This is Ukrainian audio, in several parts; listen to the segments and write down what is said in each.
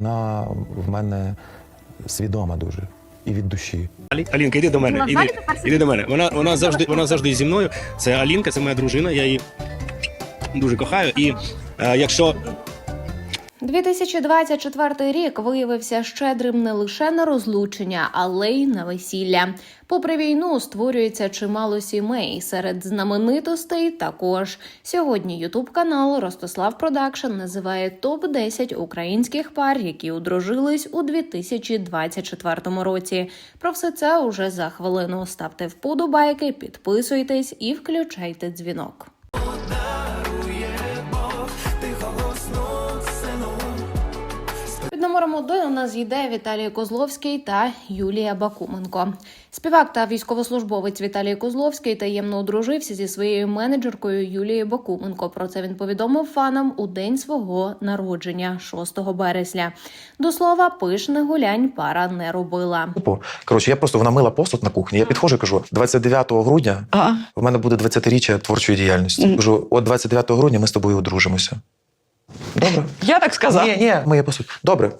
Вона в мене свідома дуже і від душі. Алі- Алінка, йди до мене. Вона Іди, іди до мене. Вона, вона завжди вона завжди зі мною. Це Алінка, це моя дружина. Я її дуже кохаю. І е, якщо 2024 рік виявився щедрим не лише на розлучення, але й на весілля. Попри війну створюється чимало сімей. Серед знаменитостей також сьогодні Ютуб канал Ростислав Продакшн називає топ 10 українських пар, які одружились у 2024 році. Про все це уже за хвилину. Ставте вподобайки, підписуйтесь і включайте дзвінок. Номером у нас йде Віталій Козловський та Юлія Бакуменко. Співак та військовослужбовець Віталій Козловський таємно одружився зі своєю менеджеркою Юлією Бакуменко. Про це він повідомив фанам у день свого народження, 6 березня. До слова, пишних гулянь пара не робила. Коротше, я просто вона мила посуд на кухні. Я підходжу і кажу: 29 грудня А, в мене буде 20-річчя творчої діяльності. Мгм. Кажу, от 29 грудня ми з тобою одружимося. Добре. я так сказав. Ні, ні, моє посуд. Добре.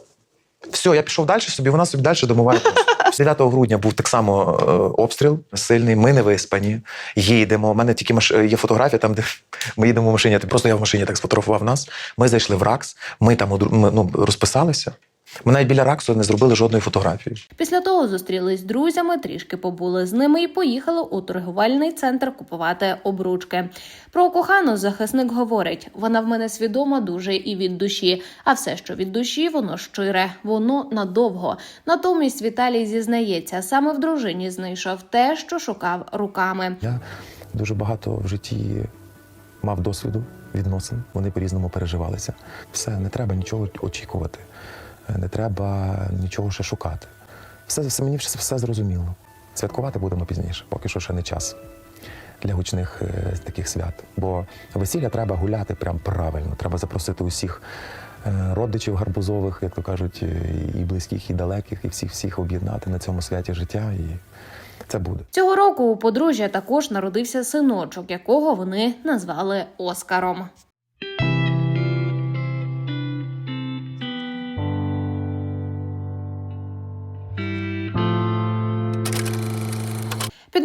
Все, я пішов далі собі, вона собі далі домуває. 9 грудня був так само е, обстріл сильний. Ми не виспані. Їдемо. У мене тільки маш... є фотографія, там, де ми їдемо в машині. Просто я в машині так сфотографував нас. Ми зайшли в РАКС, ми там ну, розписалися. Ми навіть біля РАКСу не зробили жодної фотографії. Після того зустрілись з друзями, трішки побули з ними і поїхали у торгівельний центр купувати обручки. Про кохану захисник говорить: вона в мене свідома дуже і від душі. А все, що від душі, воно щире, воно надовго. Натомість Віталій зізнається, саме в дружині знайшов те, що шукав руками. Я дуже багато в житті мав досвіду відносин, вони по-різному переживалися. Все, не треба нічого очікувати, не треба нічого ще шукати. Все, все мені все, зрозуміло. Святкувати будемо пізніше, поки що ще не час для гучних е, таких свят. Бо весілля треба гуляти прям правильно. Треба запросити усіх е, родичів гарбузових, як то кажуть, е, і близьких, і далеких, і всіх всіх об'єднати на цьому святі життя. І це буде. Цього року у подружжя також народився синочок, якого вони назвали Оскаром.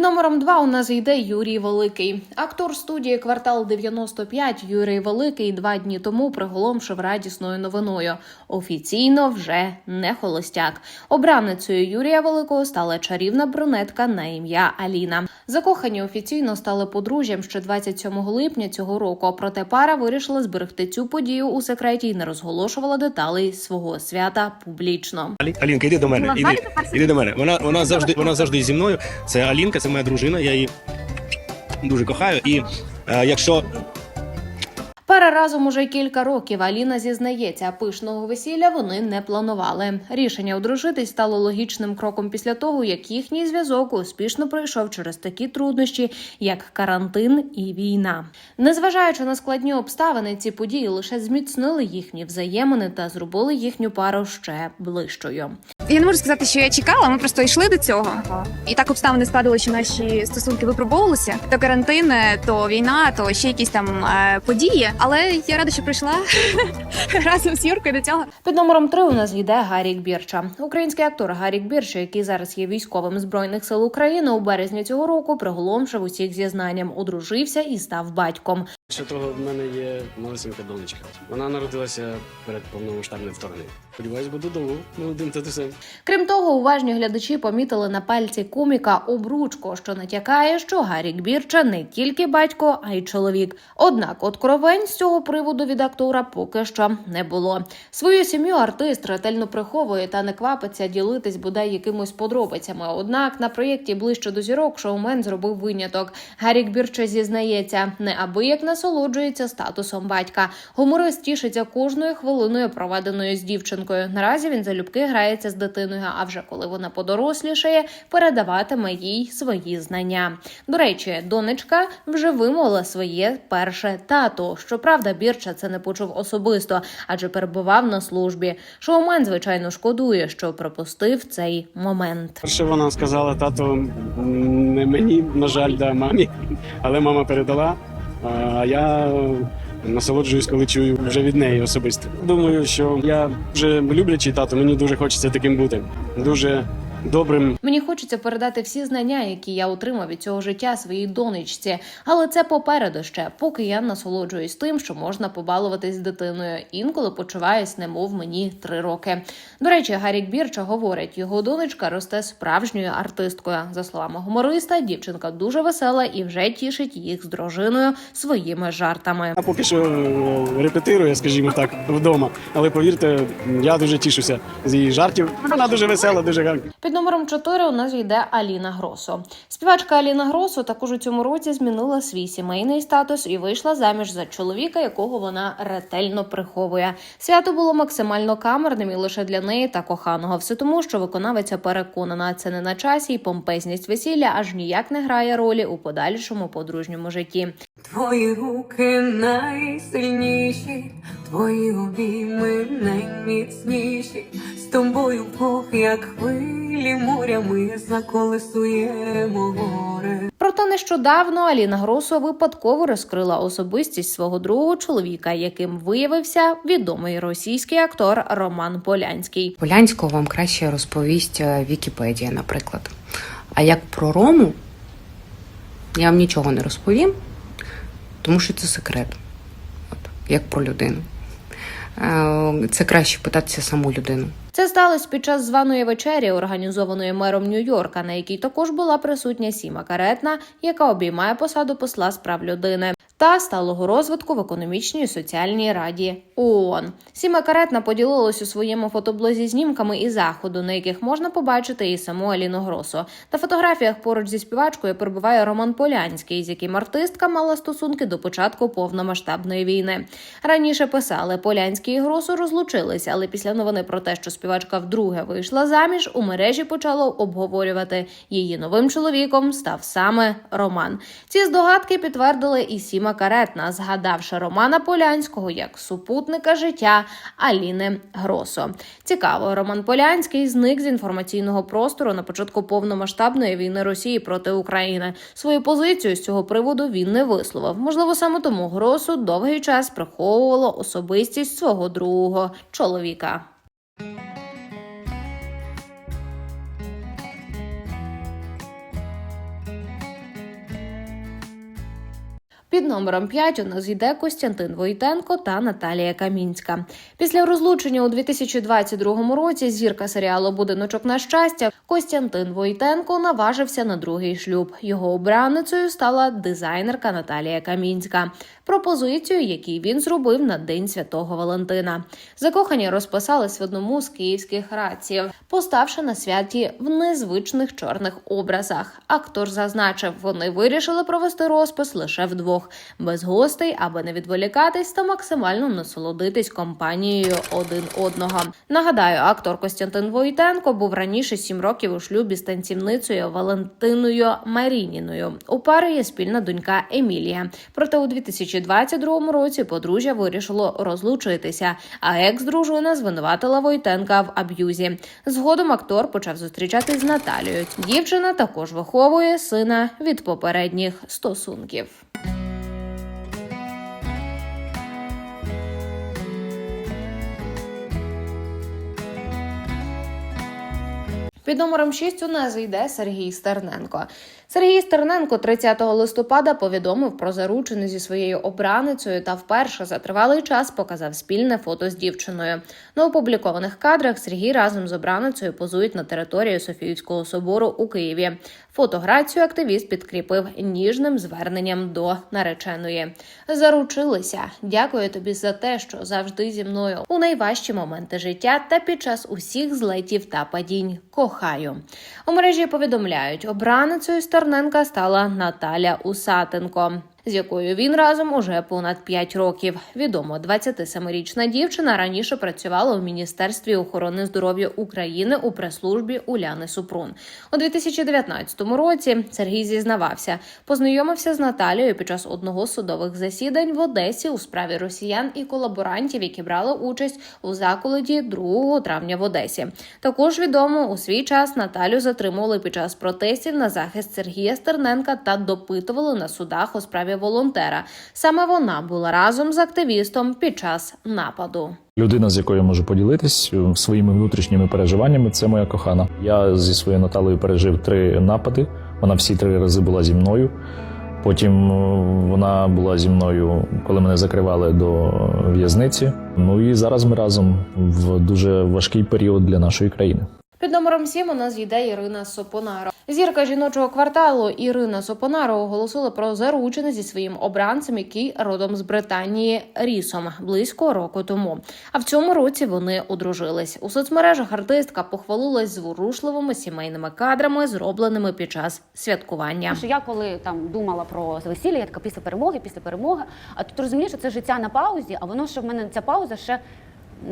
Під номером 2 у нас йде Юрій Великий. Актор студії Квартал 95 Юрій Великий два дні тому приголомшив радісною новиною. Офіційно вже не холостяк. Обраницею Юрія Великого стала чарівна брюнетка на ім'я Аліна. Закохані офіційно стали подружжям ще 27 липня цього року. Проте пара вирішила зберегти цю подію у секреті і не розголошувала деталей свого свята публічно. Алі- Алінка, іди до мене. Вона Іди, іди до мене. Вона, вона завжди вона завжди зі мною. Це Алінка, це моя дружина. Я її дуже кохаю. І е, якщо Пара разом уже кілька років. Аліна зізнається, пишного весілля вони не планували. Рішення одружитись стало логічним кроком після того, як їхній зв'язок успішно пройшов через такі труднощі, як карантин і війна. Незважаючи на складні обставини, ці події лише зміцнили їхні взаємини та зробили їхню пару ще ближчою. Я не можу сказати, що я чекала. Ми просто йшли до цього. І так обставини складили, що наші стосунки випробовувалися. То карантин, то війна, то ще якісь там е, події. Але я рада, що прийшла разом з Юркою до цього. Під номером три у нас йде Гарік Бірча. Український актор Гарік Бірча, який зараз є військовим збройних сил України, у березні цього року приголомшив усіх зізнанням, одружився і став батьком. Що того в мене є малесенька донечка. Вона народилася перед повномасштабним вторгненням. Сподіваюсь, буду довго молодим татусем. Крім того, уважні глядачі помітили на пальці коміка обручку, що натякає, що Гарік Бірча не тільки батько, а й чоловік. Однак откровень з цього приводу від актора поки що не було. Свою сім'ю артист ретельно приховує та не квапиться ділитись бодай якимось подробицями. Однак на проєкті ближче до зірок шоумен зробив виняток. Гарік Бірча зізнається, неабияк насолоджується статусом батька. Гуморист тішиться кожною хвилиною, проведеною з дівчинкою. Наразі він залюбки грається з дитиною. А вже коли вона подорослішає, передаватиме їй свої знання. До речі, донечка вже вимовила своє перше тато. Щоправда, Бірча це не почув особисто, адже перебував на службі. Шоумен, звичайно, шкодує, що пропустив цей момент. Перше вона сказала тату не мені, на жаль, да мамі, але мама передала. А я насолоджуюсь, коли чую вже від неї особисто. Думаю, що я вже люблячий тато, мені дуже хочеться таким бути. Дуже добрим, Мені хочеться передати всі знання, які я отримав від цього життя своїй донечці, але це попереду ще, поки я насолоджуюсь тим, що можна побалуватись з дитиною. Інколи почуваюсь, немов мені три роки. До речі, Гарік Бірча говорить, його донечка росте справжньою артисткою. За словами гумориста, дівчинка дуже весела і вже тішить їх з дружиною своїми жартами. А поки що е, репетирує, скажімо так, вдома. Але повірте, я дуже тішуся з її жартів. Вона дуже весела, дуже гарна. Під номером 4 у нас йде Аліна Гросо. Співачка Аліна Гросо також у цьому році змінила свій сімейний статус і вийшла заміж за чоловіка, якого вона ретельно приховує. Свято було максимально камерним і лише для неї та коханого. Все тому, що виконавиця переконана, це не на часі, і помпезність весілля аж ніяк не грає ролі у подальшому подружньому житті. Твої руки найсильніші, твої обійми найміцніші. З тобою вдвох, як хвилі моря, ми заколесуємо горе. Проте нещодавно Аліна Гросо випадково розкрила особистість свого другого чоловіка, яким виявився відомий російський актор Роман Полянський. Полянського вам краще розповість е, Вікіпедія, наприклад. А як про Рому, я вам нічого не розповім, тому що це секрет, От, як про людину. Е, Це краще питатися саму людину. Це сталося під час званої вечері, організованої мером Нью-Йорка, на якій також була присутня Сіма Каретна, яка обіймає посаду посла з прав людини. Та сталого розвитку в економічній і соціальній раді ООН. Сіма Каретна поділилась у своєму фотоблозі знімками із заходу, на яких можна побачити і саму Аліну Гросо. На фотографіях поруч зі співачкою перебуває Роман Полянський, з яким артистка мала стосунки до початку повномасштабної війни. Раніше писали, Полянський і Гросо розлучилися, але після новини про те, що співачка вдруге вийшла заміж, у мережі почало обговорювати її новим чоловіком став саме Роман. Ці здогадки підтвердили і Сіма Каретна, згадавши Романа Полянського як супутника життя Аліни Гросо. Цікаво, Роман Полянський зник з інформаційного простору на початку повномасштабної війни Росії проти України. Свою позицію з цього приводу він не висловив. Можливо, саме тому Гросу довгий час приховувало особистість свого другого чоловіка. Thank you. Під номером 5 у нас йде Костянтин Войтенко та Наталія Камінська. Після розлучення у 2022 році зірка серіалу Будиночок на щастя Костянтин Войтенко наважився на другий шлюб. Його обраницею стала дизайнерка Наталія Камінська. Пропозицію, який він зробив на День Святого Валентина. Закохані розписались в одному з київських раців, поставши на святі в незвичних чорних образах. Актор зазначив, вони вирішили провести розпис лише вдвох, без гостей, аби не відволікатись та максимально насолодитись компанією один одного. Нагадаю, актор Костянтин Войтенко був раніше сім років у шлюбі з танцівницею Валентиною Марініною. У пари є спільна донька Емілія. Проте у 2022 році подружжя вирішило розлучитися. А екс-дружина звинуватила Войтенка в аб'юзі. Згодом актор почав зустрічатись з Наталією. Дівчина також виховує сина від попередніх стосунків. Під номером 6 у нас йде Сергій Стерненко. Сергій Стерненко 30 листопада повідомив про заручини зі своєю обраницею та вперше за тривалий час показав спільне фото з дівчиною. На опублікованих кадрах Сергій разом з обраницею позують на території Софіївського собору у Києві. Фотографію активіст підкріпив ніжним зверненням до нареченої. Заручилися. Дякую тобі за те, що завжди зі мною у найважчі моменти життя та під час усіх злетів та падінь. Кохаю. У мережі повідомляють, обраницею Стерненка стала Наталя Усатенко. З якою він разом уже понад 5 років. Відомо, 27-річна дівчина раніше працювала у міністерстві охорони здоров'я України у прес-службі Уляни Супрун. У 2019 році Сергій зізнавався, познайомився з Наталією під час одного з судових засідань в Одесі у справі росіян і колаборантів, які брали участь у заколоті 2 травня в Одесі. Також відомо у свій час Наталю затримували під час протестів на захист Сергія Стерненка та допитували на судах у справі волонтера. Саме вона була разом з активістом під час нападу. Людина, з якою я можу поділитись е, своїми внутрішніми переживаннями, це моя кохана. Я зі своєю Наталею пережив три напади. Вона всі три рази була зі мною. Потім е, вона була зі мною, коли мене закривали до в'язниці. Ну і зараз ми разом в дуже важкий період для нашої країни. Під номером 7 у нас йде Ірина Сопонаро. Зірка жіночого кварталу Ірина Сопонаро оголосила про заручини зі своїм обранцем, який родом з Британії Рісом близько року тому. А в цьому році вони одружились. У соцмережах артистка похвалилась зворушливими сімейними кадрами, зробленими під час святкування. Я коли там думала про весілля, я така після перемоги, після перемоги. А тут розумієш, що це життя на паузі, а воно ще в мене ця пауза ще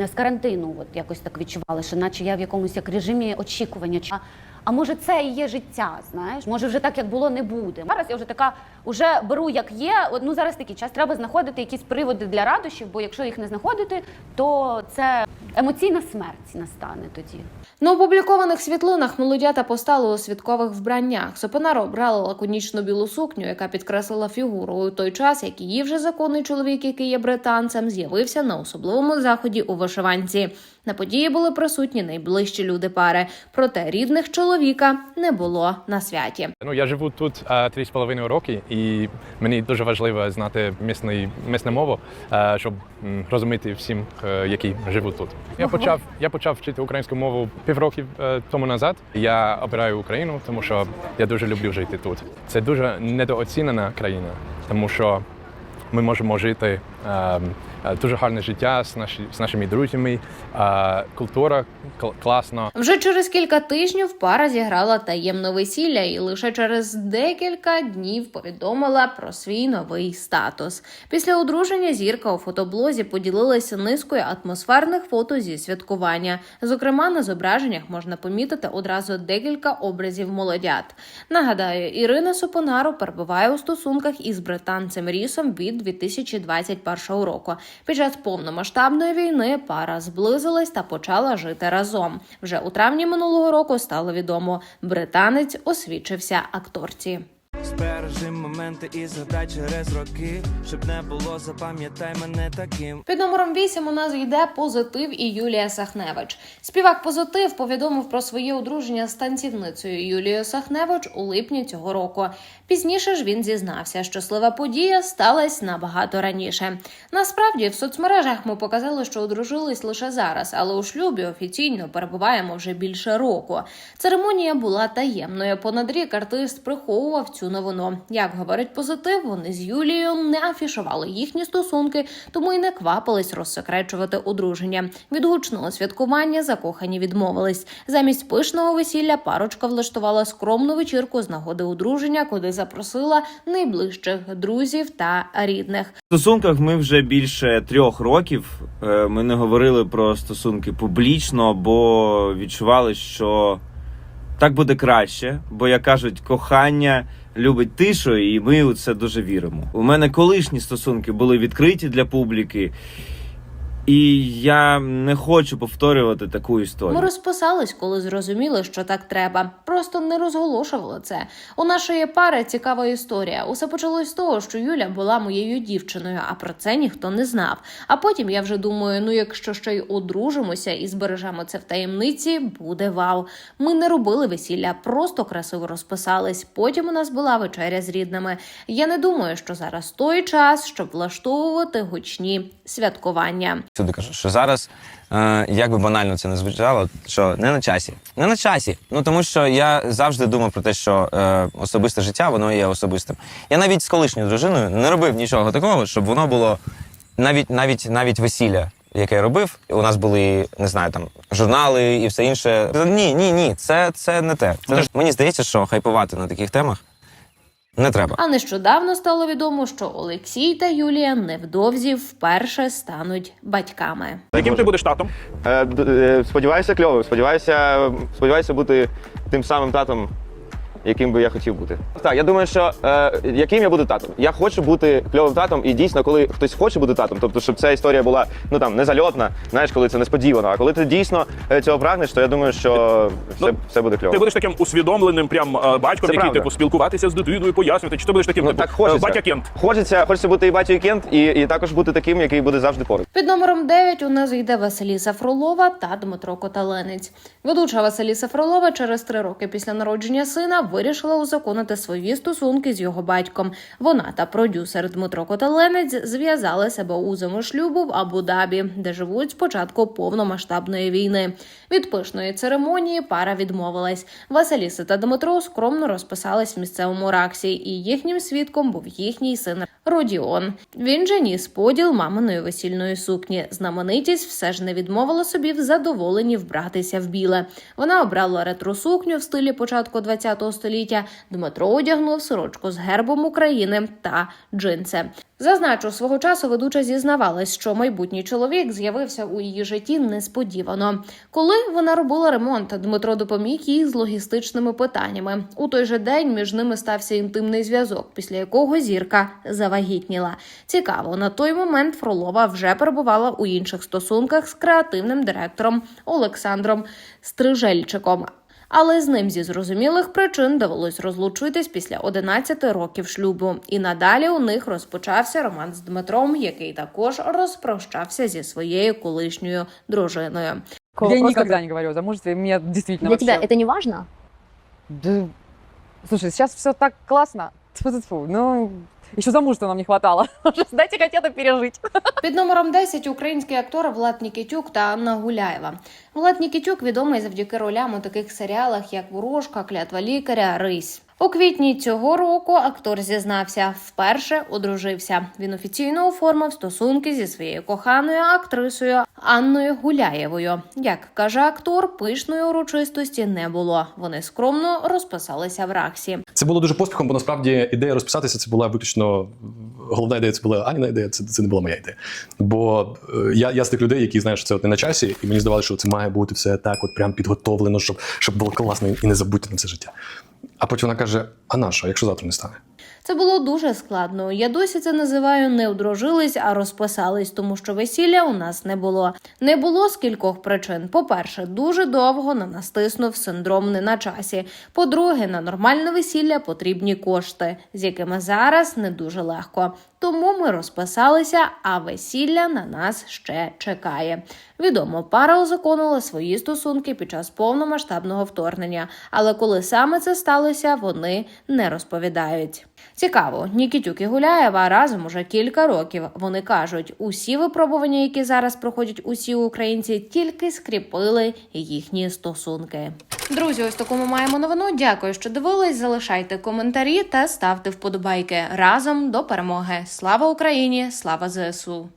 з карантину. От якось так відчувала, що наче я в якомусь як режимі очікування. А, а може, це і є життя, знаєш? Може, вже так, як було, не буде. Зараз я вже така вже беру, як є. От, ну зараз такий час. Треба знаходити якісь приводи для радощів, бо якщо їх не знаходити, то це емоційна смерть настане тоді. На опублікованих світлинах молодята постали у святкових вбраннях. Сопонаро обрала лаконічну білу сукню, яка підкреслила фігуру у той час, як її вже законний чоловік, який є британцем, з'явився на особливому заході у вишиванці. На події були присутні найближчі люди пари, проте рідних чоловіка не було на святі. Ну, я живу тут три з половиною роки, і мені дуже важливо знати місний, місну мову, щоб розуміти всім, е, які живуть тут. Я почав, я почав вчити українську мову півроку е, тому назад. Я обираю Україну, тому що я дуже люблю жити тут. Це дуже недооцінена країна, тому що ми можемо жити е, дуже гарне життя з, наші, з нашими друзями, е, культура кл- класна. Вже через кілька тижнів пара зіграла таємне весілля і лише через декілька днів повідомила про свій новий статус. Після одруження зірка у фотоблозі поділилася низкою атмосферних фото зі святкування. Зокрема, на зображеннях можна помітити одразу декілька образів молодят. Нагадаю, Ірина Сопонаро перебуває у стосунках із британцем Рісом від 2021 року. Під час повномасштабної війни пара зблизилась та почала жити разом. Вже у травні минулого року стало відомо, британець освічився акторці. Збережи моменти і згадай через роки, щоб не було, запам'ятай мене таким. Під номером 8 у нас йде позитив і Юлія Сахневич. Співак позитив повідомив про своє одруження з танцівницею Юлією Сахневич у липні цього року. Пізніше ж він зізнався, що слива подія сталася набагато раніше. Насправді в соцмережах ми показали, що одружились лише зараз, але у шлюбі офіційно перебуваємо вже більше року. Церемонія була таємною. Понад рік артист приховував цю новину. Як говорить позитив, вони з Юлією не афішували їхні стосунки, тому й не квапились розсекречувати одруження. Від гучного святкування закохані відмовились. Замість пишного весілля парочка влаштувала скромну вечірку з нагоди одруження, куди запросила найближчих друзів та рідних. В стосунках ми вже більше трьох років. Е, Ми не говорили про стосунки публічно, бо відчували, що так буде краще. Бо як кажуть, кохання любить тишу, і ми у це дуже віримо. У мене колишні стосунки були відкриті для публіки, і я не хочу повторювати таку історію. Ми розписались, коли зрозуміли, що так треба. Просто не розголошували це. У нашої пари цікава історія. Усе почалось з того, що Юля була моєю дівчиною, а про це ніхто не знав. А потім я вже думаю: ну якщо ще й одружимося і збережемо це в таємниці, буде вау. Ми не робили весілля, просто красиво розписались. Потім у нас була вечеря з рідними. Я не думаю, що зараз той час, щоб влаштовувати гучні святкування. Всюди кажу, що зараз, е, як би банально це не звучало, що не на часі. Не на часі. Ну тому що я завжди думав про те, що е, особисте життя воно є особистим. Я навіть з колишньою дружиною не робив нічого такого, щоб воно було навіть навіть навіть весілля, яке я робив. У нас були не знаю там журнали і все інше. Ні, ні, ні, це, це не те. Це, мені здається, що хайпувати на таких темах не треба. А нещодавно стало відомо, що Олексій та Юлія невдовзі вперше стануть батьками. Яким ти будеш татом? Е, д- е, Сподіваюся, кльовим. Сподіваюся, сподіваюся бути тим самим татом, яким би я хотів бути. Так, я думаю, що е, яким я буду татом. Я хочу бути кльовим татом, і дійсно, коли хтось хоче бути татом, тобто, щоб ця історія була ну там не зальотна, знаєш, коли це несподівано. А коли ти дійсно е, цього прагнеш, то я думаю, що все, Ну, все буде кльово. Ти будеш таким усвідомленим прям е, батьком, Це який правда. типу спілкуватися з дитиною, пояснювати, чи ти будеш таким Ну, типу, так хочеться. батя Кент. Хочеться, хочеться бути і і кент, і, і також бути таким, який буде завжди поруч. Під номером 9 у нас йде Василіса Фролова та Дмитро Коталенець. Ведуча Василіса Фролова через три роки після народження сина вирішила узаконити свої стосунки з його батьком. Вона та продюсер Дмитро Коталенець зв'язали себе узами шлюбу в Абу-Дабі, де живуть з початку повномасштабної війни. Від пишної церемонії пара відмовилась. Василіса та Дмитро скромно розписались в місцевому раксі, і їхнім свідком був їхній син Родіон. Він же ніс поділ маминої весільної сукні. Знаменитість все ж не відмовила собі в задоволенні вбратися в біле. Вона обрала ретро сукню в стилі початку ХХ. Дмитро одягнув сорочку з гербом України та джинси. Зазначу, свого часу ведуча зізнавалась, що майбутній чоловік з'явився у її житті несподівано. Коли вона робила ремонт, Дмитро допоміг їй з логістичними питаннями. У той же день між ними стався інтимний зв'язок, після якого зірка завагітніла. Цікаво, на той момент Фролова вже перебувала у інших стосунках з креативним директором Олександром Стрижельчиком. Але з ним зі зрозумілих причин довелось розлучитись після 11 років шлюбу. І надалі у них розпочався роман з Дмитром, який також розпрощався зі своєю колишньою дружиною. Я никогда не говорю о замужестве, мне действительно Для вообще... тебя это не важно? Да, слушай, сейчас все так классно. Тьфу-тьфу-тьфу. Ну, еще замужества нам не хватало. Хотя бы пережить. Під номером 10 український актор Влад Нікітюк та Анна Гуляєва. Влад Нікітюк відомий завдяки ролям у таких серіалах, як Ворожка, Клятва лікаря, Рись. У квітні цього року актор зізнався, вперше одружився. Він офіційно оформив стосунки зі своєю коханою актрисою Анною Гуляєвою. Як каже актор, пишної урочистості не було. Вони скромно розписалися в раксі. Це було дуже поспіхом, бо насправді ідея розписатися це була виключно головна ідея. Це була Аніна ідея, це, це не була моя ідея. Бо е, я, я з тих людей, які знаєш, що це от не на часі, і мені здавалося, що це має бути все так, от прям підготовлено, щоб, щоб було класно і не забути на все життя. А потім вона каже: а наша, якщо завтра не стане? Це було дуже складно. Я досі це називаю не одружились, а розписались, тому що весілля у нас не було. Не було з кількох причин. По-перше, дуже довго на нас тиснув синдром не на часі. По-друге, на нормальне весілля потрібні кошти, з якими зараз не дуже легко. Тому ми розписалися, а весілля на нас ще чекає. Відомо, пара узаконила свої стосунки під час повномасштабного вторгнення, але коли саме це сталося, вони не розповідають. Цікаво, Нікітюк і Гуляєва разом уже кілька років. Вони кажуть, усі випробування, які зараз проходять усі українці, тільки скріпили їхні стосунки. Друзі, ось таку ми маємо новину. Дякую, що дивились. Залишайте коментарі та ставте вподобайки разом до перемоги. Слава Україні! Слава ЗСУ!